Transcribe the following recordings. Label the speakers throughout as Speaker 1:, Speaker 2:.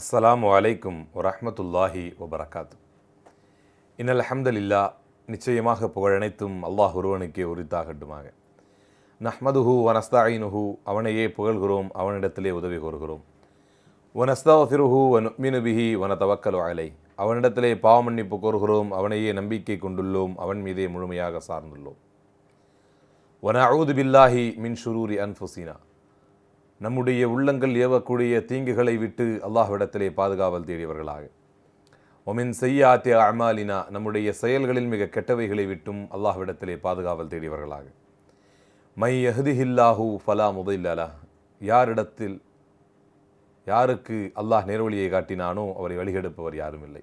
Speaker 1: அஸ்லாம் அலைக்கும் வரமத்துல்லாஹி வபரகாத் இன்னல் அஹமதுல்லா நிச்சயமாக புகழனைத்தும் அல்லாஹ் ஒருவனுக்கே உரித்தாகட்டுமாக. நஹ்மதுஹு வனஸ்தாயினுஹு அவனையே புகழ்கிறோம் அவனிடத்திலே உதவி கோருகிறோம். வனஸ்தாஃபிருஹு வனுமினு மினுபிஹி வன தவக்கலு அலை அவனிடத்திலே பாவமன்னிப்பு கோருகிறோம் அவனையே நம்பிக்கை கொண்டுள்ளோம் அவன் மீதே முழுமையாக சார்ந்துள்ளோம். வனஊது பில்லாஹி மின் ஷுரூரி அன்ஃபுசினா நம்முடைய உள்ளங்கள் ஏவக்கூடிய தீங்குகளை விட்டு அல்லாஹ்விடத்திலே பாதுகாவல் தேடியவர்களாக. ஒமின் செய்யாத்திய அமாலினா நம்முடைய செயல்களில் மிக கெட்டவைகளை விட்டும் அல்லாஹ்விடத்திலே பாதுகாவல் தேடியவர்களாக. மை யஹ்திஹில்லாஹு ஃபலா முதல்லலா யாரிடத்தில் யாருக்கு அல்லாஹ் நேர்வழியை காட்டினானோ அவரை வழிகெடுப்பவர் யாரும் இல்லை.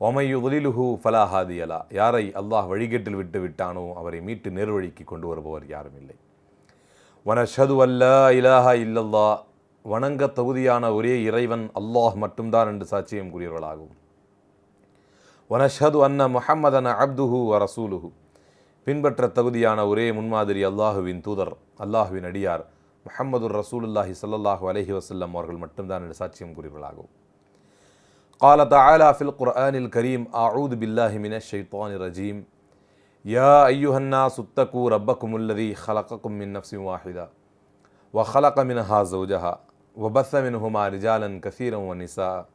Speaker 1: ஒமை உதலிலுஹு ஃபலா ஹாதியலா யாரை அல்லாஹ் வழிகேட்டில் விட்டு விட்டானோ அவரை மீட்டு நேர்வழிக்கு கொண்டு வருபவர் யாரும் இல்லை. வனஷது அல்லா இலாஹா இல்லல்லா வணங்க தகுதியான ஒரே இறைவன் அல்லாஹ் மட்டும்தான் என்று சாட்சியம் கூறியவர்களாகும் வனஷது அன்ன முஹம்மதன அப்துஹு வ ரசூலுஹு பின்பற்ற தகுதியான ஒரே முன்மாதிரி அல்லாஹுவின் தூதர் அல்லாஹுவின் அடியார் முஹம்மது ரசூலுல்லாஹி ஸல்லல்லாஹு அலைஹி வஸல்லம் அவர்கள் மட்டும்தான் என்று சாட்சியம் கூறியவர்களாகும் قال تعالى في القرآن الكريم أعوذ بالله من الشيطان الرجيم يا أيها الناس اتقوا ربكم الذي خلقكم من نفس واحدة وخلق منها زوجها وبث منهما رجالا كثيرا ونساء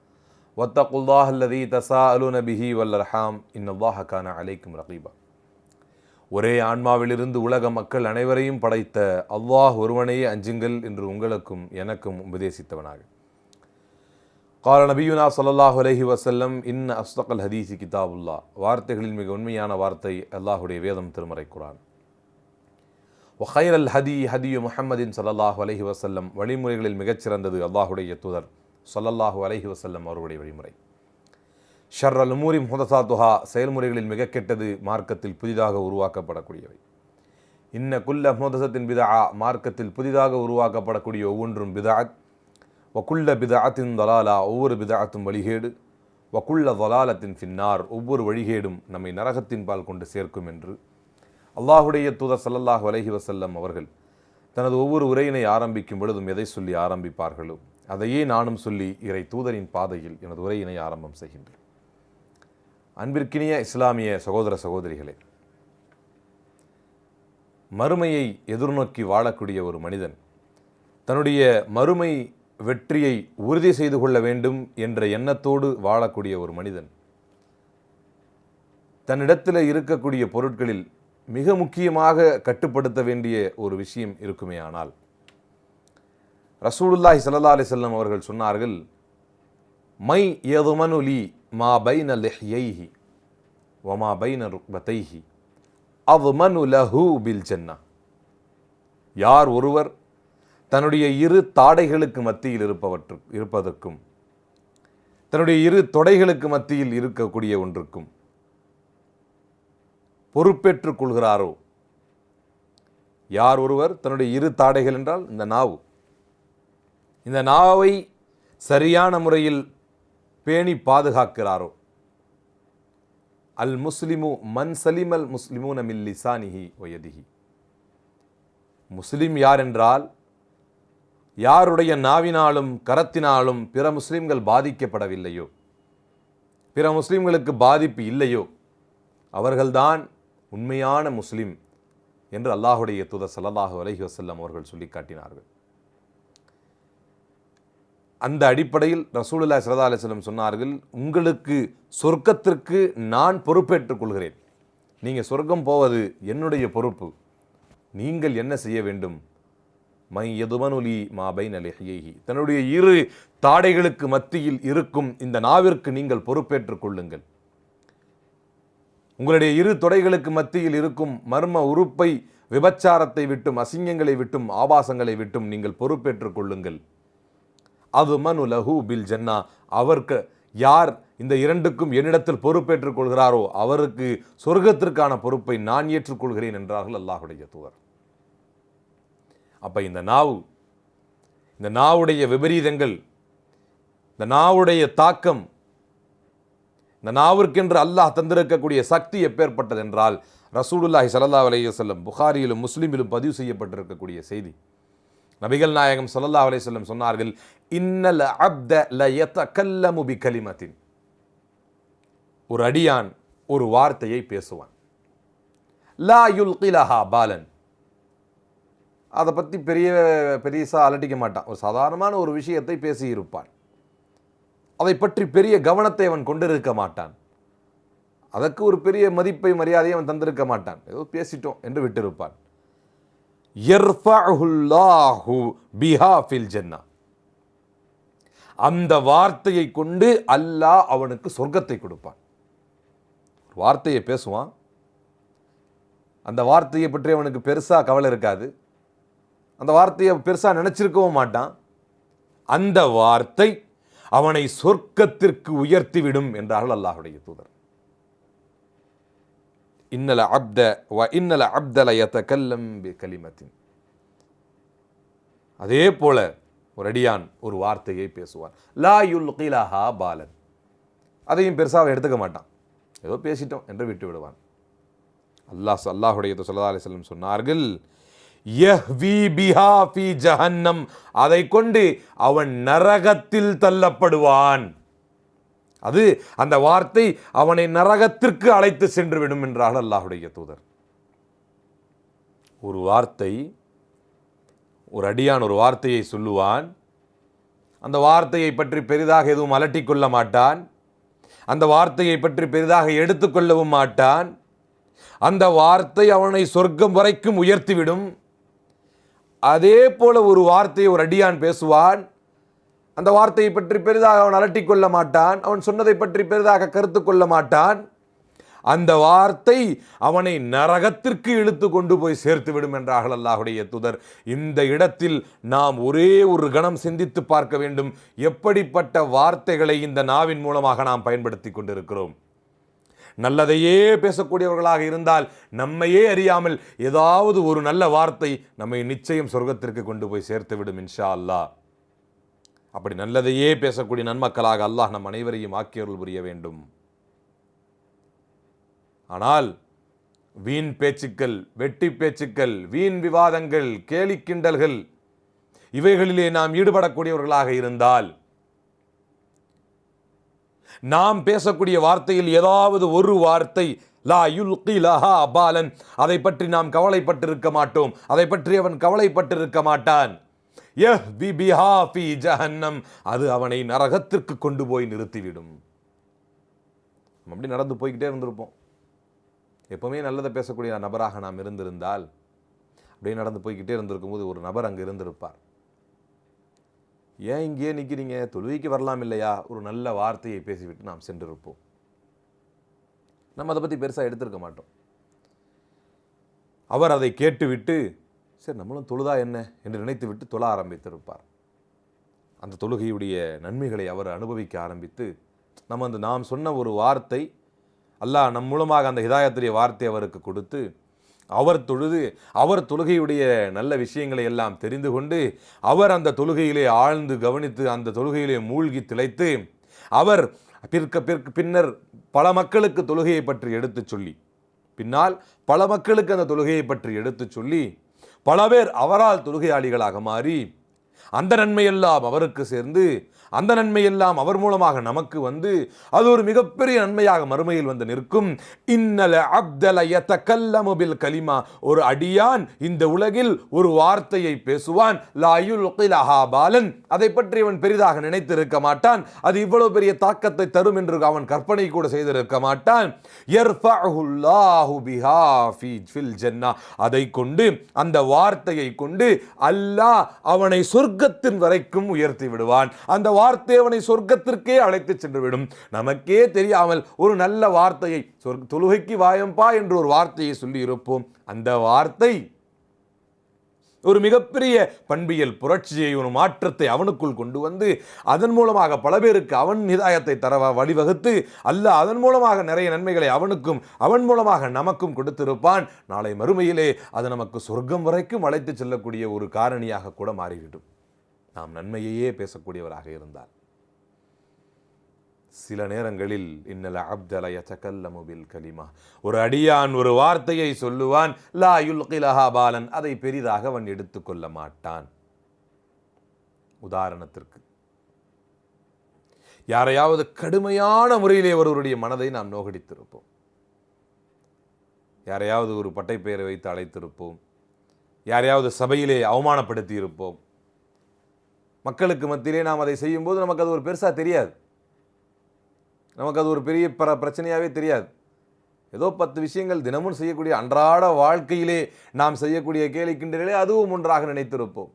Speaker 1: واتقوا الله الذي تساءلون به والأرحام إن الله كان عليكم رقيبا ஒரே ஆன்மாவிலிருந்து உலக மக்கள் அனைவரையும் படைத்த அல்லாஹ் ஒருவனையே அஞ்சுங்கள் என்று உங்களுக்கும் எனக்கும் உபதேசித்தவனாக கால நபியுனா சல்லாஹ் அலஹி வசல்லம் இன் அஸ்தகல் ஹதீசி கிதாபுல்லா வார்த்தைகளில் மிக உண்மையான வார்த்தை அல்லாஹுடைய வேதம் திருமறை குரான் ஒஹைர் அல் ஹதி ஹதியு முஹம்மதின் ஸல்லல்லாஹு அலஹி வசல்லம் வழிமுறைகளில் மிகச்சிறந்தது அல்லாஹுடைய தூதர் ஸல்லல்லாஹு அலஹி வசல்லம் அவருடைய வழிமுறை ஷர் அல் மூரி முஹதசாத்துஹா செயல்முறைகளில் மிக கெட்டது மார்க்கத்தில் புதிதாக உருவாக்கப்படக்கூடியவை இன்ன குல்ல முஹதசத்தின் பிதா மார்க்கத்தில் புதிதாக உருவாக்கப்படக்கூடிய ஒவ்வொன்றும் பிதாத் வக்குள்ள பிதாத்தின் தலாலா ஒவ்வொரு பிதாத்தும் வழிகேடு. வக்குள்ள தலாலத்தின் பின்னார் ஒவ்வொரு வழிகேடும் நம்மை நரகத்தின் பால் கொண்டு சேர்க்கும் என்று. அல்லாஹுடைய தூதர் சல்லல்லாஹ் அலைஹி வசல்லம் அவர்கள் தனது ஒவ்வொரு உரையினை ஆரம்பிக்கும் பொழுதும் எதை சொல்லி ஆரம்பிப்பார்களோ அதையே நானும் சொல்லி இறை தூதரின் பாதையில் எனது உரையினை ஆரம்பம் செய்கின்றேன். அன்பிற்கினிய இஸ்லாமிய சகோதர சகோதரிகளே மறுமையை எதிர்நோக்கி வாழக்கூடிய ஒரு மனிதன் தன்னுடைய மறுமை வெற்றியை உறுதி செய்து கொள்ள வேண்டும் என்ற எண்ணத்தோடு வாழக்கூடிய ஒரு மனிதன். தன்னிடத்தில் இருக்கக்கூடிய பொருட்களில் மிக முக்கியமாக கட்டுப்படுத்த வேண்டிய ஒரு விஷயம் இருக்குமே ஆனால் ரசூலுல்லாஹி சல்லா அலி செல்லம் அவர்கள் சொன்னார்கள் மை ஏதுமனுலி மா பைன லெஹ்யைஹி வமா பைன ருக்பத்தைஹி அவ் மனு லஹூ பில் ஜன்னா யார் ஒருவர் தன்னுடைய இரு தாடைகளுக்கு மத்தியில் இருப்பவற்று இருப்பதற்கும் தன்னுடைய இரு தொடைகளுக்கு மத்தியில் இருக்கக்கூடிய ஒன்றுக்கும் பொறுப்பேற்றுக் கொள்கிறாரோ? யார் ஒருவர் தன்னுடைய இரு தாடைகள் என்றால் இந்த நாவு. இந்த நாவை சரியான முறையில் பேணி பாதுகாக்கிறாரோ? அல் முஸ்லிமு மன் சலிமல் முஸ்லிமூன மில் லிசானிஹி ஒயதிஹி முஸ்லிம் யார் என்றால் யாருடைய நாவினாலும் கரத்தினாலும் பிற முஸ்லிம்கள் பாதிக்கப்படவில்லையோ? பிற முஸ்லிம்களுக்கு பாதிப்பு இல்லையோ? அவர்கள்தான் உண்மையான முஸ்லீம் என்று அல்லாஹுடைய தூதர் சல்லாஹு அலஹி வசல்லம் அவர்கள் சொல்லி காட்டினார்கள் அந்த அடிப்படையில் ரசூலுல்லா சரதா அலிஸ்லம் சொன்னார்கள் உங்களுக்கு சொர்க்கத்திற்கு நான் பொறுப்பேற்றுக் கொள்கிறேன். நீங்கள் சொர்க்கம் போவது என்னுடைய பொறுப்பு. நீங்கள் என்ன செய்ய வேண்டும்? மை எதுமனுலி மாபை பைன் தன்னுடைய இரு தாடைகளுக்கு மத்தியில் இருக்கும் இந்த நாவிற்கு நீங்கள் பொறுப்பேற்றுக் கொள்ளுங்கள். உங்களுடைய இரு தொடைகளுக்கு மத்தியில் இருக்கும் மர்ம உறுப்பை விபச்சாரத்தை விட்டும் அசிங்கங்களை விட்டும் ஆபாசங்களை விட்டும் நீங்கள் பொறுப்பேற்றுக் கொள்ளுங்கள். அது மனு லஹு பில் ஜன்னா. அவருக்கு யார் இந்த இரண்டுக்கும் என்னிடத்தில் பொறுப்பேற்றுக் கொள்கிறாரோ அவருக்கு சொர்க்கத்திற்கான பொறுப்பை நான் ஏற்றுக்கொள்கிறேன் என்றார்கள் அல்லாஹுடைய தூதர். அப்ப இந்த நாவு இந்த நாவுடைய விபரீதங்கள் இந்த நாவுடைய தாக்கம் இந்த நாவிற்கென்று அல்லாஹ் தந்திருக்கக்கூடிய சக்தி எப்பேற்பட்டது என்றால் ரசூலுல்லாஹி சல்லா அலையசல்லம் புகாரியிலும் முஸ்லீமிலும் பதிவு செய்யப்பட்டிருக்கக்கூடிய செய்தி. நபிகள் நாயகம் சல்லா அலையம் சொன்னார்கள் இன்னல் அப்த லயதகல்லமு பிகலிமத்தின். ஒரு அடியான் ஒரு வார்த்தையை பேசுவான். லா யுல்கிலஹா பாலன். அதை பற்றி பெரிய பெரியசா அலட்டிக்க மாட்டான். ஒரு சாதாரணமான ஒரு விஷயத்தை பேசியிருப்பான். அதை பற்றி பெரிய கவனத்தை அவன் கொண்டிருக்க மாட்டான். அதற்கு ஒரு பெரிய மதிப்பை மரியாதையை அவன் தந்திருக்க மாட்டான். ஏதோ பேசிட்டோம் என்று விட்டிருப்பான். ஃபில் ஜன்னா. அந்த வார்த்தையை கொண்டு அல்லாஹ் அவனுக்கு சொர்க்கத்தை கொடுப்பான். வார்த்தையை பேசுவான். அந்த வார்த்தையை பற்றி அவனுக்கு பெருசாக கவலை இருக்காது. அந்த வார்த்தையை பெருசாக நினைச்சிருக்கவும் மாட்டான். அந்த வார்த்தை அவனை சொர்க்கத்திற்கு உயர்த்திவிடும் என்றார்கள் அல்லாஹுடைய தூதர். இன்னல அப்த வ இன்னல அப்தல யதகல்லம் கலிமத்தின் அதே போல ஒரு அடியான் ஒரு வார்த்தையை பேசுவான். லா யுல்கிலஹா பாலன். அதையும் பெருசாக எடுத்துக்க மாட்டான். ஏதோ பேசிட்டோம் என்று விட்டு விடுவான் அல்லாஹ் அல்லாஹுடைய சொல்லா அலிஸ்லம் சொன்னார்கள் ஜஹன்னம். அதை கொண்டு அவன் நரகத்தில் தள்ளப்படுவான். அது அந்த வார்த்தை அவனை நரகத்திற்கு அழைத்து சென்று விடும் என்றால் அல்லாஹுடைய தூதர். ஒரு வார்த்தை ஒரு அடியான் ஒரு வார்த்தையை சொல்லுவான். அந்த வார்த்தையை பற்றி பெரிதாக எதுவும் அலட்டிக் கொள்ள மாட்டான். அந்த வார்த்தையை பற்றி பெரிதாக எடுத்துக்கொள்ளவும் மாட்டான். அந்த வார்த்தை அவனை சொர்க்கம் வரைக்கும் உயர்த்திவிடும். அதே போல ஒரு வார்த்தையை ஒரு அடியான் பேசுவான். அந்த வார்த்தையை பற்றி பெரிதாக அவன் அலட்டிக்கொள்ள மாட்டான். அவன் சொன்னதை பற்றி பெரிதாக கருத்து கொள்ள மாட்டான். அந்த வார்த்தை அவனை நரகத்திற்கு இழுத்து கொண்டு போய் சேர்த்து விடும் என்றார்கள் அல்லாஹுடைய துதர். இந்த இடத்தில் நாம் ஒரே ஒரு கணம் சிந்தித்து பார்க்க வேண்டும். எப்படிப்பட்ட வார்த்தைகளை இந்த நாவின் மூலமாக நாம் பயன்படுத்தி கொண்டிருக்கிறோம். நல்லதையே பேசக்கூடியவர்களாக இருந்தால் நம்மையே அறியாமல் ஏதாவது ஒரு நல்ல வார்த்தை நம்மை நிச்சயம் சொர்க்கத்திற்கு கொண்டு போய் சேர்த்து விடும் இன்ஷா அல்லாஹ். அப்படி நல்லதையே பேசக்கூடிய நன்மக்களாக அல்லாஹ் நம் அனைவரையும் ஆக்கியருள் புரிய வேண்டும். ஆனால் வீண் பேச்சுக்கள் வெட்டி பேச்சுக்கள் வீண் விவாதங்கள் கேலி கிண்டல்கள் இவைகளிலே நாம் ஈடுபடக்கூடியவர்களாக இருந்தால் நாம் பேசக்கூடிய வார்த்தையில் ஏதாவது ஒரு வார்த்தை லா யுல்கி லஹா அபாலன் அதை பற்றி நாம் கவலைப்பட்டிருக்க மாட்டோம். அதை பற்றி அவன் கவலைப்பட்டிருக்க மாட்டான். யஹ் பி பிஹா ஃபி ஜஹன்னம். அது அவனை நரகத்திற்கு கொண்டு போய் நிறுத்திவிடும். அப்படி நடந்து போய்கிட்டே இருந்திருப்போம். எப்பவுமே நல்லதை பேசக்கூடிய நபராக நாம் இருந்திருந்தால் அப்படியே நடந்து போய்கிட்டே இருந்திருக்கும் போது ஒரு நபர் அங்கே இருந்திருப்பார். ஏன் இங்கேயே நிற்கிறீங்க தொழுகைக்கு வரலாம் இல்லையா? ஒரு நல்ல வார்த்தையை பேசிவிட்டு நாம் சென்றிருப்போம். நம்ம அதை பற்றி பெருசாக எடுத்திருக்க மாட்டோம். அவர் அதை கேட்டுவிட்டு சரி நம்மளும் தொழுதா என்ன? என்று நினைத்துவிட்டு தொழ ஆரம்பித்திருப்பார். அந்த தொழுகையுடைய நன்மைகளை அவர் அனுபவிக்க ஆரம்பித்து நம்ம அந்த நாம் சொன்ன ஒரு வார்த்தை அல்லாஹ் நம் மூலமாக அந்த ஹிதாயத்துடைய வார்த்தை அவருக்கு கொடுத்து அவர் தொழுது அவர் தொழுகையுடைய நல்ல விஷயங்களை எல்லாம் தெரிந்து கொண்டு அவர் அந்த தொழுகையிலே ஆழ்ந்து கவனித்து அந்த தொழுகையிலே மூழ்கி திளைத்து அவர் பிற்க பிற்கு பின்னர் பல மக்களுக்கு தொழுகையை பற்றி எடுத்துச் சொல்லி பின்னால் பல மக்களுக்கு அந்த தொழுகையை பற்றி எடுத்துச் சொல்லி பல பேர் அவரால் தொழுகையாளிகளாக மாறி அந்த நன்மையெல்லாம் அவருக்கு சேர்ந்து அந்த நன்மையெல்லாம் அவர் மூலமாக நமக்கு வந்து அது ஒரு மிகப்பெரிய நன்மையாக மறுமையில் வந்து நிற்கும். இன்னல அப்தல கலிமா. ஒரு அடியான் இந்த உலகில் ஒரு வார்த்தையை பேசுவான். பாலன். அதை பற்றி அவன் பெரிதாக நினைத்திருக்க மாட்டான். அது இவ்வளவு பெரிய தாக்கத்தை தரும் என்று அவன் கற்பனை கூட செய்திருக்க மாட்டான். அதை கொண்டு அந்த வார்த்தையை கொண்டு அல்லாஹ் அவனை சொர்க்கத்தின் வரைக்கும் உயர்த்தி விடுவான். அந்த வார்த்தை அவனை சொர்க்கத்திற்கே அழைத்து சென்று விடும் நமக்கே தெரியாமல் ஒரு நல்ல வார்த்தையை சொர்க்க தொழுகைக்கு வாயம்பா என்று ஒரு வார்த்தையை சொல்லி இருப்போம் அந்த வார்த்தை ஒரு மிகப்பெரிய பண்பியல் புரட்சியை ஒரு மாற்றத்தை அவனுக்குள் கொண்டு வந்து அதன் மூலமாக பல பேருக்கு அவன் நிதாயத்தை தர வழிவகுத்து அல்ல அதன் மூலமாக நிறைய நன்மைகளை அவனுக்கும் அவன் மூலமாக நமக்கும் கொடுத்திருப்பான். நாளை மறுமையிலே அது நமக்கு சொர்க்கம் வரைக்கும் அழைத்து செல்லக்கூடிய ஒரு காரணியாக கூட மாறிவிடும். நாம் நன்மையையே பேசக்கூடியவராக இருந்தார் சில நேரங்களில் இன்னல அப்தலய சக்கல்லமுபில் கலிமா ஒரு அடியான் ஒரு வார்த்தையை சொல்லுவான் லா யுல்கிலஹா பாலன் அதை பெரிதாக அவன் எடுத்துக்கொள்ள மாட்டான். உதாரணத்திற்கு யாரையாவது கடுமையான முறையிலே ஒருவருடைய மனதை நாம் நோகடித்திருப்போம். யாரையாவது ஒரு பட்டை பெயரை வைத்து அழைத்திருப்போம். யாரையாவது சபையிலே அவமானப்படுத்தியிருப்போம். மக்களுக்கு மத்தியிலே நாம் அதை செய்யும்போது நமக்கு அது ஒரு பெருசாக தெரியாது. நமக்கு அது ஒரு பெரிய பிர பிரச்சனையாகவே தெரியாது. ஏதோ பத்து விஷயங்கள் தினமும் செய்யக்கூடிய அன்றாட வாழ்க்கையிலே நாம் செய்யக்கூடிய கேலி அதுவும் ஒன்றாக நினைத்திருப்போம்.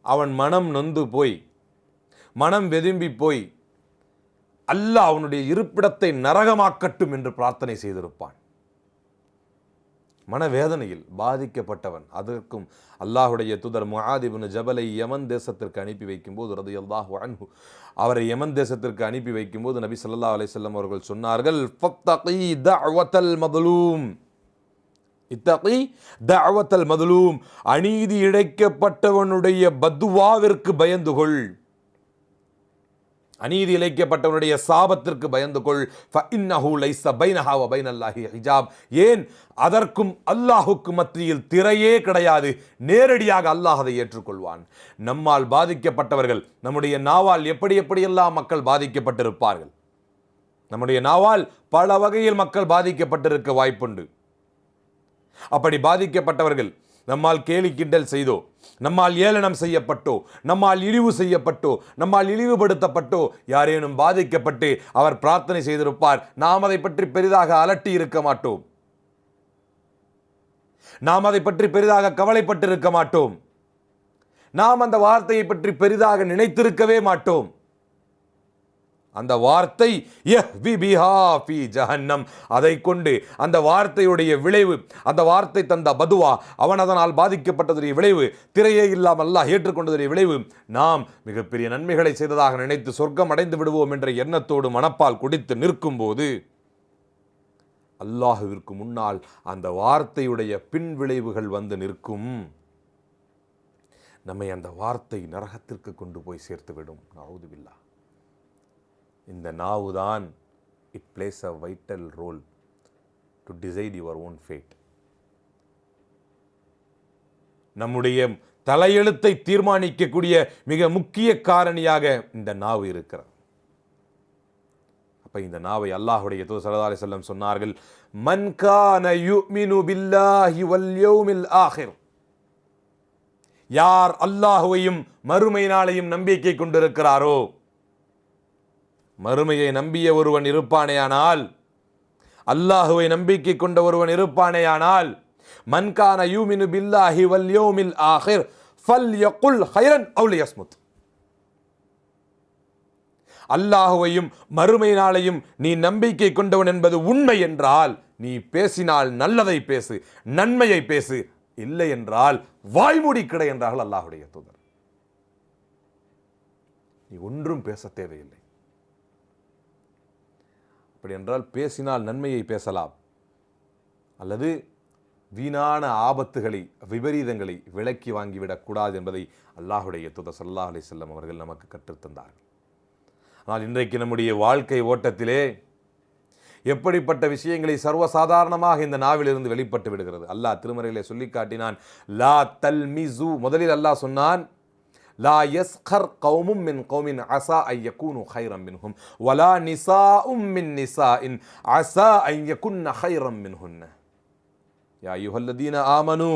Speaker 1: அவன் மனம் நொந்து போய் மனம் வெதும்பி போய் அல்லாஹ் அவனுடைய இருப்பிடத்தை நரகமாக்கட்டும் என்று பிரார்த்தனை செய்திருப்பான். மனவேதனையில் பாதிக்கப்பட்டவன். அதற்கும் அல்லாஹுடைய துதர் முஆதிபுன் ஜபலை யமன் தேசத்திற்கு அனுப்பி வைக்கும்போது ரது அல்லாஹு அன்ஹு அவரை யமன் தேசத்திற்கு அனுப்பி வைக்கும்போது நபி ஸல்லல்லாஹு அலிசல்லம் அவர்கள் சொன்னார்கள் ஃபத்தகி தஅவத்தல் மதுலூம். இத்தகி தஅவத்தல் மதுலூம் அநீதி இழைக்கப்பட்டவனுடைய பத்துவாவிற்கு பயந்து கொள் அநீதி இழைக்கப்பட்டவனுடைய சாபத்திற்கு பயந்து கொள். ஃபஇன்னஹு ஹிஜாப் ஏன்? அதற்கும் அல்லாஹுக்கு மத்தியில் திரையே கிடையாது. நேரடியாக அல்லாஹ் அதை ஏற்றுக்கொள்வான். நம்மால் பாதிக்கப்பட்டவர்கள் நம்முடைய நாவால் எப்படி எப்படியெல்லாம் மக்கள் பாதிக்கப்பட்டிருப்பார்கள்? நம்முடைய நாவால் பல வகையில் மக்கள் பாதிக்கப்பட்டிருக்க வாய்ப்புண்டு. அப்படி பாதிக்கப்பட்டவர்கள் நம்மால் கேலி கிண்டல் செய்தோ நம்மால் ஏளனம் செய்யப்பட்டோ நம்மால் இழிவு செய்யப்பட்டோ நம்மால் இழிவுபடுத்தப்பட்டோ யாரேனும் பாதிக்கப்பட்டு அவர் பிரார்த்தனை செய்திருப்பார். நாம் அதை பற்றி பெரிதாக அலட்டி இருக்க மாட்டோம். நாம் அதை பற்றி பெரிதாக கவலைப்பட்டிருக்க மாட்டோம். நாம் அந்த வார்த்தையை பற்றி பெரிதாக நினைத்திருக்கவே மாட்டோம். அந்த வார்த்தை பிஹா ஜஹன்னம். அதை கொண்டு அந்த வார்த்தையுடைய விளைவு அந்த வார்த்தை தந்த பதுவா அவன் அதனால் பாதிக்கப்பட்டதுடைய விளைவு திரையே இல்லாமல் அல்லாஹ் ஏற்றுக்கொண்டதுடைய விளைவு நாம் மிகப்பெரிய நன்மைகளை செய்ததாக நினைத்து சொர்க்கம் அடைந்து விடுவோம் என்ற எண்ணத்தோடு மனப்பால் குடித்து நிற்கும்போது அல்லாஹுவிற்கு முன்னால் அந்த வார்த்தையுடைய பின் விளைவுகள் வந்து நிற்கும். நம்மை அந்த வார்த்தை நரகத்திற்கு கொண்டு போய் சேர்த்துவிடும் நவுதுபில்லா. இந்த நாவு தான் it plays a vital role to decide your own fate நம்முடைய தலையெழுத்தை தீர்மானிக்கக்கூடிய மிக முக்கிய காரணியாக இந்த நாவு இருக்கிறது. அப்போ இந்த நாவை அல்லாஹுடைய தூது சரதா ரிசல்லம் வஸல்லம் சொன்னார்கள் மன்கான யு யுமினு பில்லாஹி வல்யோமில் ஆஹிர். யார் அல்லாஹுவையும் மறுமை நாளையும் நம்பிக்கை கொண்டிருக்கிறாரோ மறுமையை நம்பிய ஒருவன் இருப்பானேயானால் அல்லாஹுவை நம்பிக்கை கொண்ட ஒருவன் இருப்பானேயானால் மன்கான யூமினு பில்லாஹி வல் யோமில் ஆஹிர் ஃபல் யகுல் ஹைரன் அவுல் யஸ்முத் அல்லாஹுவையும் மறுமை நாளையும் நீ நம்பிக்கை கொண்டவன் என்பது உண்மை என்றால் நீ பேசினால் நல்லதை பேசு நன்மையை பேசு இல்லை என்றால் வாய்மூடி கிடை என்றார்கள் அல்லாஹுடைய தூதர். நீ ஒன்றும் பேச தேவையில்லை. அப்படி என்றால் பேசினால் நன்மையை பேசலாம். அல்லது வீணான ஆபத்துகளை விபரீதங்களை விலக்கி வாங்கிவிடக்கூடாது என்பதை அல்லாஹுடைய துத சல்லாஹ் அலி செல்லம் அவர்கள் நமக்கு கற்றுத்தந்தார்கள் ஆனால் இன்றைக்கு நம்முடைய வாழ்க்கை ஓட்டத்திலே எப்படிப்பட்ட விஷயங்களை சர்வசாதாரணமாக இந்த நாவிலிருந்து வெளிப்பட்டு விடுகிறது? அல்லாஹ் திருமறையிலே சொல்லி காட்டினான் லா தல் மிசு முதலில் அல்லாஹ் சொன்னான் லா யஸ்கர் கௌமும் மின் கௌமின் அசா ஐயக்கூனு ஹைரம் மின்ஹும் வலா நிசா உம் மின் நிசா இன் அசா ஐ ஹைரம் மின்ஹுன்ன யா யுஹல்லதீன ஆமனு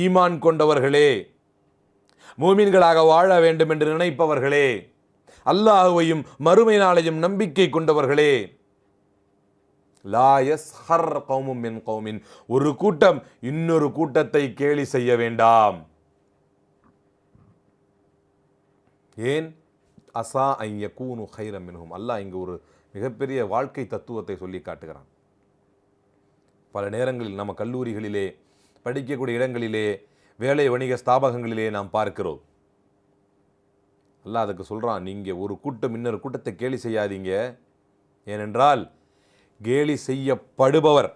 Speaker 1: ஈமான் கொண்டவர்களே மூமின்களாக வாழ வேண்டும் என்று நினைப்பவர்களே அல்லாஹுவையும் மறுமை நாளையும் நம்பிக்கை கொண்டவர்களே லா யஸ்ஹர் கௌமும் மின் கௌமின் ஒரு கூட்டம் இன்னொரு கூட்டத்தை கேலி செய்ய வேண்டாம். ஏன் அசா ஐய கூனு ஹைரம் மின்ஹும்? அல்லாஹ் இங்கு ஒரு மிகப்பெரிய வாழ்க்கை தத்துவத்தை சொல்லி காட்டுகிறான். பல நேரங்களில் நம்ம கல்லூரிகளிலே படிக்கக்கூடிய இடங்களிலே வேலை வணிக ஸ்தாபகங்களிலே நாம் பார்க்கிறோம். அல்லாஹ் அதுக்கு சொல்கிறான் நீங்கள் ஒரு கூட்டம் இன்னொரு கூட்டத்தை கேலி செய்யாதீங்க. ஏனென்றால் கேலி செய்யப்படுபவர்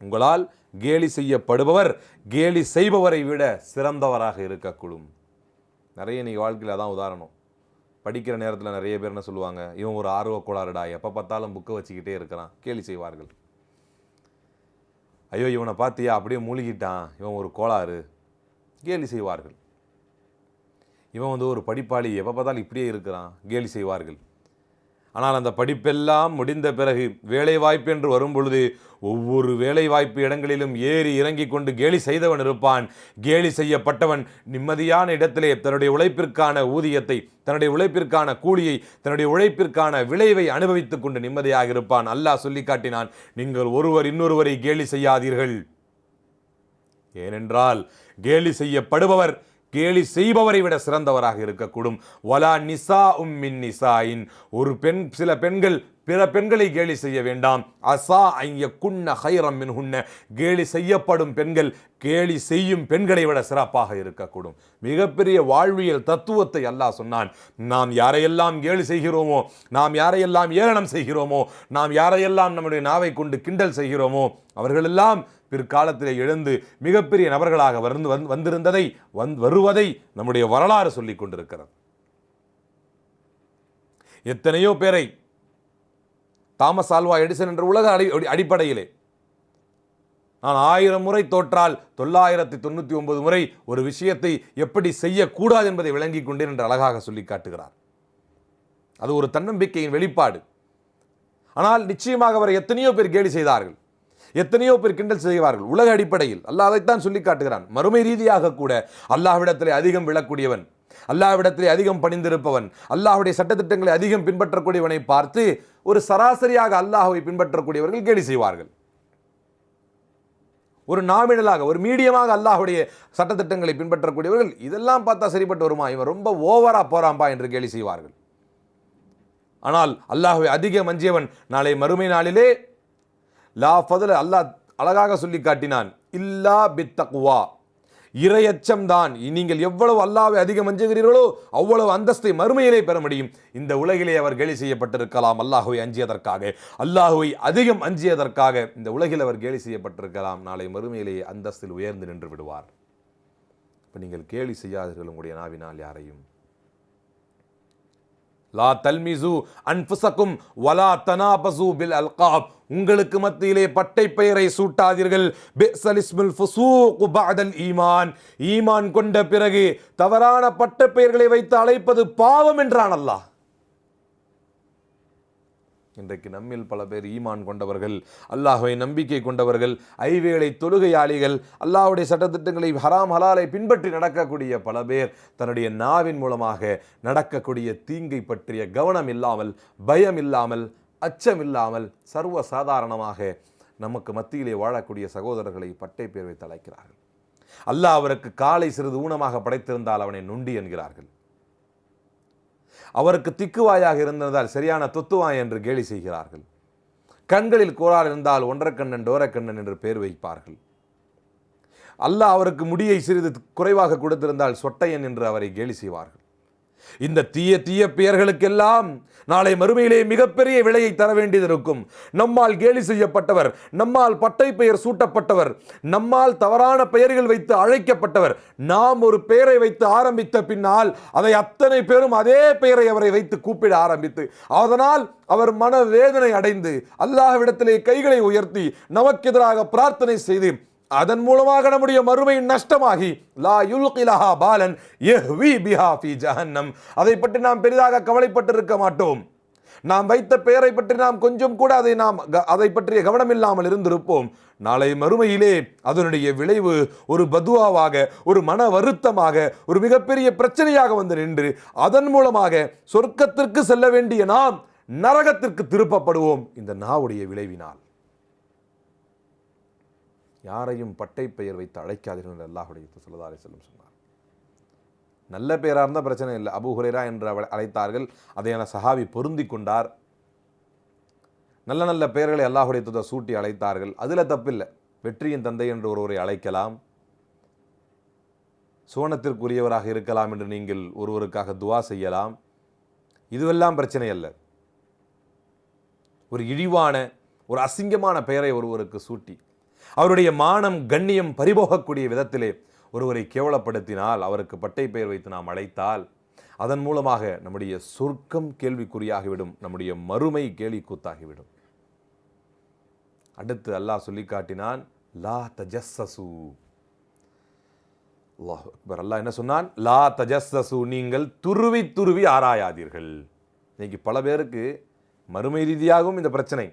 Speaker 1: உங்களால் கேலி செய்யப்படுபவர் கேலி செய்பவரை விட சிறந்தவராக இருக்கக்கூடும். நிறைய நீ வாழ்க்கையில் அதான் உதாரணம். படிக்கிற நேரத்தில் நிறைய பேர் என்ன சொல்லுவாங்க இவன் ஒரு ஆர்வ கோளாறுடா எப்போ பார்த்தாலும் புக்கை வச்சுக்கிட்டே இருக்கிறான். கேலி செய்வார்கள். ஐயோ இவனை பார்த்தியா? அப்படியே மூழ்கிட்டான். இவன் ஒரு கோளாறு. கேலி செய்வார்கள். இவன் வந்து ஒரு படிப்பாளி எப்போ பார்த்தாலும் இப்படியே இருக்கிறான். கேலி செய்வார்கள். ஆனால் அந்த படிப்பெல்லாம் முடிந்த பிறகு வேலைவாய்ப்பு என்று வரும்பொழுது ஒவ்வொரு வேலைவாய்ப்பு இடங்களிலும் ஏறி இறங்கி கொண்டு கேலி செய்தவன் இருப்பான். கேலி செய்யப்பட்டவன் நிம்மதியான இடத்திலே தன்னுடைய உழைப்பிற்கான ஊதியத்தை தன்னுடைய உழைப்பிற்கான கூலியை தன்னுடைய உழைப்பிற்கான விளைவை அனுபவித்துக் கொண்டு நிம்மதியாக இருப்பான். அல்லாஹ் சொல்லி காட்டினான் நீங்கள் ஒருவர் இன்னொருவரை கேலி செய்யாதீர்கள். ஏனென்றால் கேலி செய்யப்படுபவர் கேலி செய்பவரை விட சிறந்தவராக இருக்கக்கூடும். வலா நிசா உம் மின் நிசாயின். ஒரு பெண் சில பெண்கள் பிற பெண்களை கேலி செய்ய வேண்டாம். அசா ஐய குன்ன ஹைரம் மின் உன்ன கேலி செய்யப்படும் பெண்கள் கேலி செய்யும் பெண்களை விட சிறப்பாக இருக்கக்கூடும். மிகப்பெரிய வாழ்வியல் தத்துவத்தை அல்லாஹ் சொன்னான். நாம் யாரையெல்லாம் கேலி செய்கிறோமோ நாம் யாரையெல்லாம் ஏளனம் செய்கிறோமோ நாம் யாரையெல்லாம் நம்முடைய நாவை கொண்டு கிண்டல் செய்கிறோமோ அவர்களெல்லாம் பிற்காலத்திலே எழுந்து மிகப்பெரிய நபர்களாக வந்து வந்திருந்ததை வந் வருவதை நம்முடைய வரலாறு சொல்லிக் கொண்டிருக்கிறது. எத்தனையோ பேரை தாமஸ் ஆல்வா எடிசன் என்ற உலக அடி அடி- அடிப்படையிலே நான் ஆயிரம் முறை தோற்றால் தொள்ளாயிரத்தி தொண்ணூற்றி ஒன்பது முறை ஒரு விஷயத்தை எப்படி செய்யக்கூடாது என்பதை விளங்கிக் கொண்டேன் என்று அழகாக சொல்லி காட்டுகிறார். அது ஒரு தன்னம்பிக்கையின் வெளிப்பாடு. ஆனால் நிச்சயமாக அவரை எத்தனையோ பேர் கேலி செய்தார்கள். எத்தனையோ பேர் கிண்டல் செய்வார்கள். உலக அடிப்படையில். அல்லாஹ் அதைத்தான் சொல்லி காட்டுகிறான். மறுமை ரீதியாக கூட அல்லாஹ்விடத்திலே அதிகம் விழக்கூடியவன் அல்லாஹ்விடத்திலே அதிகம் பணிந்திருப்பவன் அல்லாஹுடைய சட்டத்திட்டங்களை அதிகம் பின்பற்றக்கூடியவனை பார்த்து ஒரு சராசரியாக அல்லாஹுவை பின்பற்றக்கூடியவர்கள் கேலி செய்வார்கள். ஒரு நாமினலாக ஒரு மீடியமாக அல்லாஹுடைய சட்டத்திட்டங்களை பின்பற்றக்கூடியவர்கள் இதெல்லாம் பார்த்தா சரிப்பட்டு வருமா? இவன் ரொம்ப ஓவரா போறாம்பா என்று கேலி செய்வார்கள். ஆனால் அல்லாஹுவை அதிக மஞ்சியவன் நாளை மறுமை நாளிலே லா ஃபதில் அல்லாஹ் அழகாக சொல்லி காட்டினான். இல்லா பித்தக்குவா இரையச்சம் தான். நீங்கள் எவ்வளவு அல்லாவை அதிகம் அஞ்சுகிறீர்களோ அவ்வளவு அந்தஸ்தை மறுமையிலே பெற முடியும். இந்த உலகிலே அவர் கேலி செய்யப்பட்டிருக்கலாம் அல்லாஹுவை அஞ்சியதற்காக. அல்லாஹுவை அதிகம் அஞ்சியதற்காக இந்த உலகில் அவர் கேலி செய்யப்பட்டிருக்கலாம். நாளை மறுமையிலே அந்தஸ்தில் உயர்ந்து நின்று விடுவார். இப்போ நீங்கள் கேலி செய்யாதீர்கள் உங்களுடைய நாவினால் யாரையும். லா தல்மிசு அன்புசக்கும் வலா தனாபசு பில் அல்காப். உங்களுக்கு மத்தியிலே பட்டை பெயரை சூட்டாதீர்கள் ஈமான். ஈமான் கொண்ட பிறகு தவறான பட்ட பெயர்களை வைத்து அழைப்பது பாவம் என்றான் அல்லாஹ். இன்றைக்கு நம்மில் பல பேர் ஈமான் கொண்டவர்கள் அல்லாஹுவை நம்பிக்கை கொண்டவர்கள் ஐவேளை தொழுகையாளிகள் அல்லாஹுடைய சட்டத்திட்டங்களை ஹராம் ஹலாலை பின்பற்றி நடக்கக்கூடிய பல பேர் தன்னுடைய நாவின் மூலமாக நடக்கக்கூடிய தீங்கை பற்றிய கவனம் இல்லாமல் பயம் இல்லாமல் அச்சமில்லாமல் சர்வ சாதாரணமாக நமக்கு மத்தியிலே வாழக்கூடிய சகோதரர்களை பட்டை பேர் வைத்து அழைக்கிறார்கள். அல்லாஹ் அவருக்கு காலை சிறிது ஊனமாக படைத்திருந்தால் அவனை நொண்டி என்கிறார்கள். அவருக்கு திக்குவாயாக இருந்திருந்தால் சரியான தொத்துவாய் என்று கேலி செய்கிறார்கள். கண்களில் கோளாறு இருந்தால் ஒன்றக்கண்ணன் டோரக்கண்ணன் என்று பேர் வைப்பார்கள். அல்லாஹ் அவருக்கு முடியை சிறிது குறைவாக கொடுத்திருந்தால் சொட்டையன் என்று அவரை கேலி செய்வார்கள். இந்த தீய தீய பெயர்களுக்கெல்லாம் நாளை மறுமையிலே மிகப்பெரிய விலையை தர வேண்டியது இருக்கும் நம்மால் கேலி செய்யப்பட்டவர் நம்மால் பட்டை பெயர் சூட்டப்பட்டவர் நம்மால் தவறான பெயர்கள் வைத்து அழைக்கப்பட்டவர் நாம் ஒரு பெயரை வைத்து ஆரம்பித்த பின்னால் அதை அத்தனை பேரும் அதே பெயரை அவரை வைத்து கூப்பிட ஆரம்பித்து அதனால் அவர் மனவேதனை அடைந்து அல்லாஹ்விடத்திலே கைகளை உயர்த்தி நமக்கு எதிராக பிரார்த்தனை செய்து அதன் மூலமாக நம்முடைய மறுமை நஷ்டமாகி லா யுல்கிலஹா பாலன் யஹ்வி பிஹா ஃபி ஜஹன்னம். அதை பற்றி நாம் பெரிதாக கவலைப்பட்டிருக்க மாட்டோம். நாம் வைத்த பெயரை பற்றி நாம் கொஞ்சம் கூட அதை நாம் க- அதை பற்றிய கவனம் இல்லாமல் இருந்திருப்போம். நாளை மறுமையிலே அதனுடைய விளைவு ஒரு பதுவாவாக ஒரு மன வருத்தமாக ஒரு மிகப்பெரிய பிரச்சனையாக வந்து நின்று அதன் மூலமாக சொர்க்கத்திற்கு செல்ல வேண்டிய நாம் நரகத்திற்கு திருப்பப்படுவோம். இந்த நாவுடைய விளைவினால். யாரையும் பட்டை பெயர் வைத்து அழைக்காதீர்கள் என்று அல்லாஹுடைய சொல்லதா செல்லும் சொன்னார். நல்ல பெயராக இருந்தால் பிரச்சனை இல்லை. அபு ஹுரேரா என்று அழைத்தார்கள். அதையான சஹாபி பொருந்தி கொண்டார். நல்ல நல்ல பெயர்களை அல்லாஹுடைய தூதர் சூட்டி அழைத்தார்கள். அதில் தப்பில்லை. வெற்றியின் தந்தை என்று ஒருவரை அழைக்கலாம். சுவனத்திற்குரியவராக இருக்கலாம் என்று நீங்கள் ஒருவருக்காக துவா செய்யலாம். இதுவெல்லாம் பிரச்சனை அல்ல. ஒரு இழிவான ஒரு அசிங்கமான பெயரை ஒருவருக்கு சூட்டி அவருடைய மானம் கண்ணியம் பறிபோகக்கூடிய விதத்திலே ஒருவரை கேவலப்படுத்தினால் அவருக்கு பட்டை பெயர் வைத்து நாம் அழைத்தால் அதன் மூலமாக நம்முடைய சொர்க்கம் கேள்விக்குறியாகிவிடும் நம்முடைய மறுமை கேலி கூத்தாகிவிடும். அடுத்து அல்லாஹ் சொல்லி காட்டினான் லா தஜஸ்ஸசு. அல்லாஹ் அக்பர். அல்லாஹ் என்ன சொன்னான்? லா தஜஸ்ஸசு நீங்கள் துருவி துருவி ஆராயாதீர்கள். இன்னைக்கு பல பேருக்கு மறுமை ரீதியாகவும் இந்த பிரச்சனை.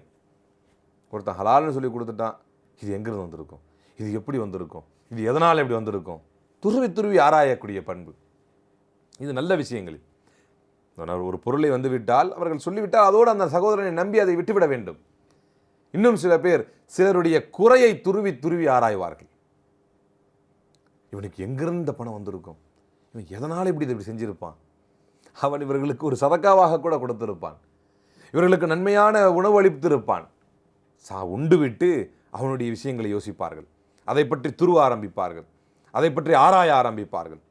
Speaker 1: ஒருத்தன் ஹலால்னு சொல்லி கொடுத்துட்டான். இது எங்கிருந்து வந்திருக்கும்? இது எப்படி வந்திருக்கும்? இது எதனால் எப்படி வந்திருக்கும்? துருவி துருவி ஆராயக்கூடிய பண்பு. இது நல்ல விஷயங்கள். ஒரு- ஒரு பொருளை வந்து விட்டால் அவர்கள் சொல்லிவிட்டால் அதோடு அந்த சகோதரனை நம்பி அதை விட்டுவிட வேண்டும். இன்னும் சில பேர் சிலருடைய குறையை துருவி துருவி ஆராய்வார்கள். இவனுக்கு எங்கிருந்த பணம் வந்திருக்கும்? இவன் எதனால் இப்படி இப்படி செஞ்சிருப்பான்? அவன் இவர்களுக்கு ஒரு சதக்காவாக கூட கொடுத்திருப்பான். இவர்களுக்கு நன்மையான உணவு அளித்திருப்பான். சா உண்டு விட்டு அவனுடைய விஷயங்களை யோசிப்பார்கள். அதை பற்றி துருவ ஆரம்பிப்பார்கள். அதை பற்றி ஆராய ஆரம்பிப்பார்கள்.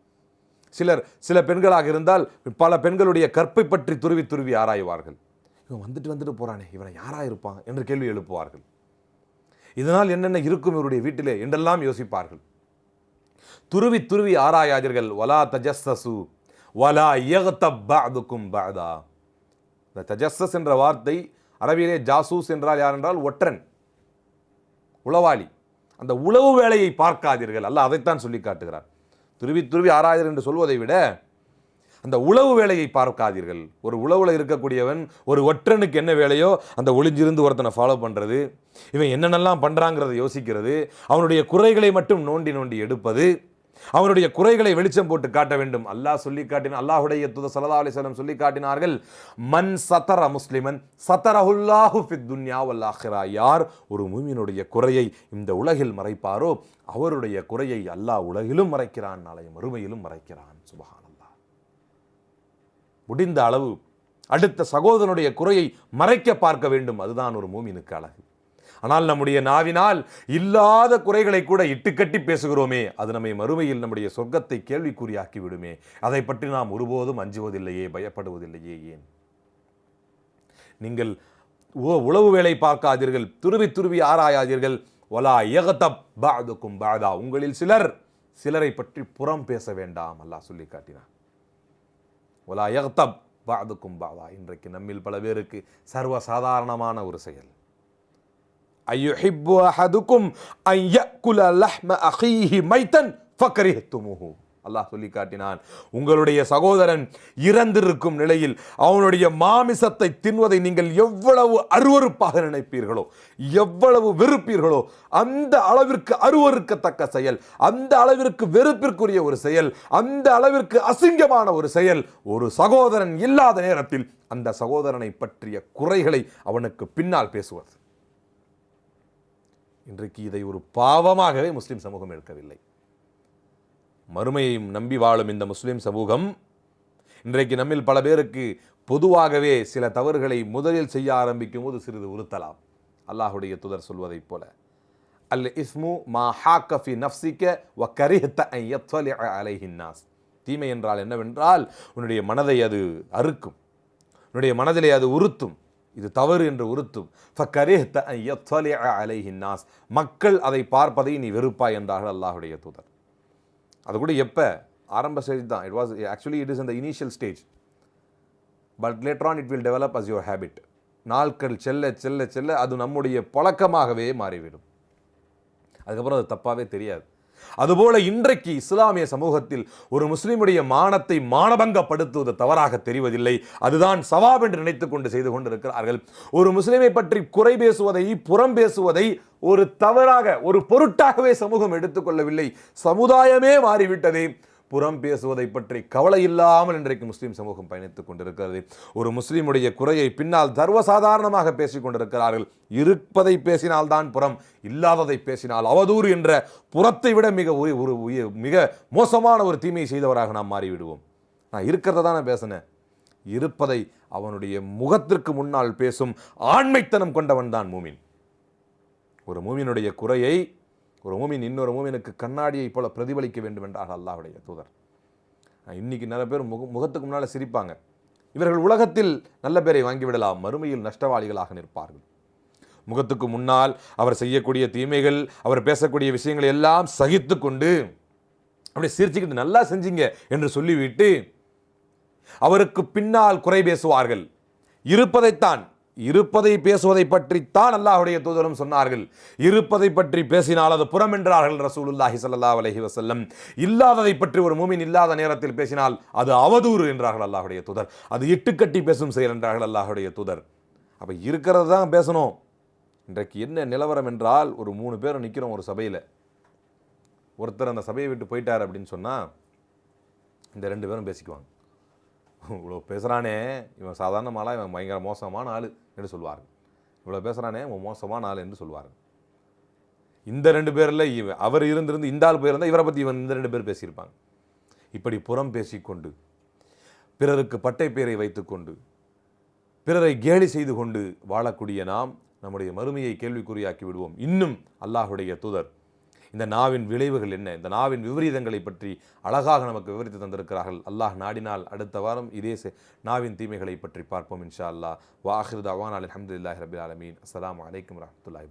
Speaker 1: சிலர் சில பெண்களாக இருந்தால் பல பெண்களுடைய கற்பை பற்றி துருவி துருவி ஆராய்வார்கள். இவன் வந்துட்டு வந்துட்டு போகிறானே இவனை யாராக இருப்பான் என்று கேள்வி எழுப்புவார்கள். இதனால் என்னென்ன இருக்கும் இவருடைய வீட்டிலே என்றெல்லாம் யோசிப்பார்கள். துருவி துருவி ஆராயாதீர்கள். வலா தஜஸ்ஸசு வலா யக்தப் பாதா இந்த தஜஸ்ஸஸ் என்ற வார்த்தை அரபியிலே ஜாசூஸ் என்றால் யார் என்றால் ஒற்றன். உளவாளி. அந்த உளவு வேலையை பார்க்காதீர்கள். அல்ல அதைத்தான் சொல்லி காட்டுகிறார் துருவி துருவி ஆராயர் என்று சொல்வதை விட அந்த உளவு வேலையை பார்க்காதீர்கள். ஒரு உளவுல இருக்கக்கூடியவன் ஒரு ஒற்றனுக்கு என்ன வேலையோ அந்த ஒளிஞ்சிருந்து ஒருத்தனை ஃபாலோ பண்ணுறது இவன் என்னென்னலாம் பண்ணுறாங்கிறத யோசிக்கிறது அவனுடைய குறைகளை மட்டும் நோண்டி நோண்டி எடுப்பது அவனுடைய குறைகளை வெளிச்சம் போட்டு காட்ட வேண்டும். அல்லாஹ் சொல்லி காட்டின அல்லாஹுடைய துத சல்லா அலிஸ்லம் சொல்லி காட்டினார்கள் மன் சத்தர முஸ்லிமன் சத்தரஹுல்லாஹு ஃபித் துன்யா வல்லாஹிரா யார்? ஒரு மூமியினுடைய குறையை இந்த உலகில் மறைப்பாரோ? அவருடைய குறையை அல்லாஹ் உலகிலும் மறைக்கிறான் நாளைய மறுமையிலும் மறைக்கிறான். சுபஹான் சுபஹானல்லாஹ். முடிந்த அளவு அடுத்த சகோதரனுடைய குறையை மறைக்க பார்க்க வேண்டும். அதுதான் ஒரு மூமினுக்கு அழகு. ஆனால் நம்முடைய நாவினால் இல்லாத குறைகளை கூட இட்டுக்கட்டி பேசுகிறோமே அது நம்மை மறுமையில் நம்முடைய சொர்க்கத்தை கேள்விக்குறியாக்கி விடுமே அதை பற்றி நாம் ஒருபோதும் அஞ்சுவதில்லையே பயப்படுவதில்லையே ஏன்? நீங்கள் உளவு வேலை பார்க்காதீர்கள் துருவி துருவி ஆராயாதீர்கள். ஒலா ஏகத்தப் பாதுக்கும் பாதா. உங்களில் சிலர் சிலரை பற்றி புறம் பேச வேண்டாம் அல்லாஹ் சொல்லி காட்டினான். ஒலா ஏகத்தப் பாதுக்கும் பாதா. இன்றைக்கு நம்மில் பல பேருக்கு சர்வ சாதாரணமான ஒரு செயல். ஐயுஹிப்பு அஹதுக்கும் அன் யக்குல லஹ்ம அஹீஹி மைத்தன் ஃபக்கரிஹ்துமுஹு அல்லாஹ் சொல்லி காட்டினான் உங்களுடைய சகோதரன் இறந்திருக்கும் நிலையில் அவனுடைய மாமிசத்தை தின்வதை நீங்கள் எவ்வளவு அருவருப்பாக நினைப்பீர்களோ எவ்வளவு வெறுப்பீர்களோ அந்த அளவிற்கு அருவருக்கத்தக்க செயல் அந்த அளவிற்கு வெறுப்பிற்குரிய ஒரு செயல் அந்த அளவிற்கு அசிங்கமான ஒரு செயல் ஒரு சகோதரன் இல்லாத நேரத்தில் அந்த சகோதரனை பற்றிய குறைகளை அவனுக்கு பின்னால் பேசுவது. இன்றைக்கு இதை ஒரு பாவமாகவே முஸ்லீம் சமூகம் எடுக்கவில்லை. மறுமையையும் நம்பி வாழும் இந்த முஸ்லீம் சமூகம் இன்றைக்கு நம்மில் பல பேருக்கு பொதுவாகவே சில தவறுகளை முதலில் செய்ய ஆரம்பிக்கும் போது சிறிது உறுத்தலாம். அல்லாஹுடைய துதர் சொல்வதைப் போல. அல் இஸ்மு மா ஹாக்கஃபி நஃப்சிக்க வ கரிஹத்த அலைஹின்னாஸ் தீமை என்றால் என்னவென்றால் உன்னுடைய மனதை அது அறுக்கும். உன்னுடைய மனதிலே அது உறுத்தும். இது தவறு என்று உறுத்தும். ஃபக்கரிஹ்த நாஸ் மக்கள் அதை பார்ப்பதை நீ வெறுப்பாய் என்றார்கள் அல்லாஹுடைய தூதர். அது கூட எப்போ? ஆரம்ப ஸ்டேஜ் தான். It was actually it is இந்த initial stage but later on it will develop as your habit நாட்கள் செல்ல செல்ல செல்ல அது நம்முடைய பழக்கமாகவே மாறிவிடும். அதுக்கப்புறம் அது தப்பாகவே தெரியாது. அதுபோல இன்றைக்கு இஸ்லாமிய சமூகத்தில் ஒரு முஸ்லிமுடைய மானத்தை மானபங்கப்படுத்துவது தவறாக தெரிவதில்லை. அதுதான் சவாப் என்று நினைத்துக் கொண்டு செய்து கொண்டிருக்கிறார்கள். ஒரு முஸ்லிமை பற்றி குறை பேசுவதை புறம் பேசுவதை ஒரு தவறாக ஒரு பொருட்டாகவே சமூகம் எடுத்துக்கொள்ளவில்லை சமுதாயமே மாறிவிட்டதே. புறம் பேசுவதை பற்றி கவலை இல்லாமல் இன்றைக்கு முஸ்லீம் சமூகம் பயணித்துக் கொண்டிருக்கிறது. ஒரு முஸ்லீமுடைய குறையை பின்னால் சர்வசாதாரணமாக பேசிக் கொண்டிருக்கிறார்கள். இருப்பதை பேசினால்தான் புறம் இல்லாததை பேசினால் அவதூறு என்ற புறத்தை விட மிக ஒரு மிக மோசமான ஒரு தீமையை செய்தவராக நாம் மாறிவிடுவோம். நான் இருக்கிறத தானே பேசினேன். இருப்பதை அவனுடைய முகத்திற்கு முன்னால் பேசும் ஆண்மைத்தனம் கொண்டவன் தான் மூமின். ஒரு மூமினுடைய குறையை ஒரு மூமின் இன்னொரு மூமினுக்கு கண்ணாடியை போல பிரதிபலிக்க வேண்டும் என்றார் அல்லாவுடைய தூதர் இன்னைக்கு நிறைய பேர் முக முகத்துக்கு முன்னால் சிரிப்பாங்க. இவர்கள் உலகத்தில் நல்ல பேரை வாங்கிவிடலாம். மறுமையில் நஷ்டவாளிகளாக நிற்பார்கள். முகத்துக்கு முன்னால் அவர் செய்யக்கூடிய தீமைகள் அவர் பேசக்கூடிய விஷயங்களை எல்லாம் சகித்து கொண்டு அப்படியே சிரிச்சுக்கிட்டு நல்லா செஞ்சீங்க என்று சொல்லிவிட்டு அவருக்கு பின்னால் குறை பேசுவார்கள். இருப்பதைத்தான் இருப்பதை பேசுவதை பற்றித்தான் அல்லாஹுடைய தூதரும் சொன்னார்கள். இருப்பதை பற்றி பேசினால் அது புறம் என்றார்கள் ரசூலுல்லாஹி சல்லா அலஹி வசல்லம் இல்லாததை பற்றி ஒரு மூமின் இல்லாத நேரத்தில் பேசினால் அது அவதூறு என்றார்கள் அல்லாஹுடைய தூதர். அது இட்டுக்கட்டி பேசும் செயல் என்றார்கள் அல்லாஹுடைய தூதர். அப்போ இருக்கிறது தான் பேசணும். இன்றைக்கு என்ன நிலவரம் என்றால் ஒரு மூணு பேர் நிற்கிறோம் ஒரு சபையில். ஒருத்தர் அந்த சபையை விட்டு போயிட்டார் அப்படின்னு சொன்னால் இந்த ரெண்டு பேரும் பேசிக்குவாங்க. இவ்வளோ பேசுகிறானே இவன் சாதாரணமாலாம் இவன் பயங்கர மோசமான ஆள் என்று சொல்வார்கள். இவ்வளோ பேசுகிறானே இவன் மோசமான ஆள் என்று சொல்வார்கள். இந்த ரெண்டு பேரில் இவன் அவர் இருந்திருந்து இந்த ஆள் போயிருந்தால் இவரை பற்றி இவன் இந்த ரெண்டு பேர் பேசியிருப்பாங்க. இப்படி புறம் பேசிக்கொண்டு பிறருக்கு பட்டை பேரை வைத்துக்கொண்டு பிறரை கேலி செய்து கொண்டு வாழக்கூடிய நாம் நம்முடைய மறுமையை கேள்விக்குறியாக்கி விடுவோம். இன்னும் அல்லாஹுடைய தூதர் இந்த நாவின் விளைவுகள் என்ன? இந்த நாவின் விபரீதங்களை பற்றி அழகாக நமக்கு விவரித்து தந்திருக்கிறார்கள். அல்லாஹ் நாடினால் அடுத்த வாரம் இதே நாவின் தீமைகளை பற்றி பார்ப்போம் இன்ஷா அல்லாஹ். வாஹிர் தவான் அலமதுல்லாஹி ரபில் ஆலமீன். அஸ்ஸலாமு அலைக்கும் வரஹ்மத்துல்லாஹி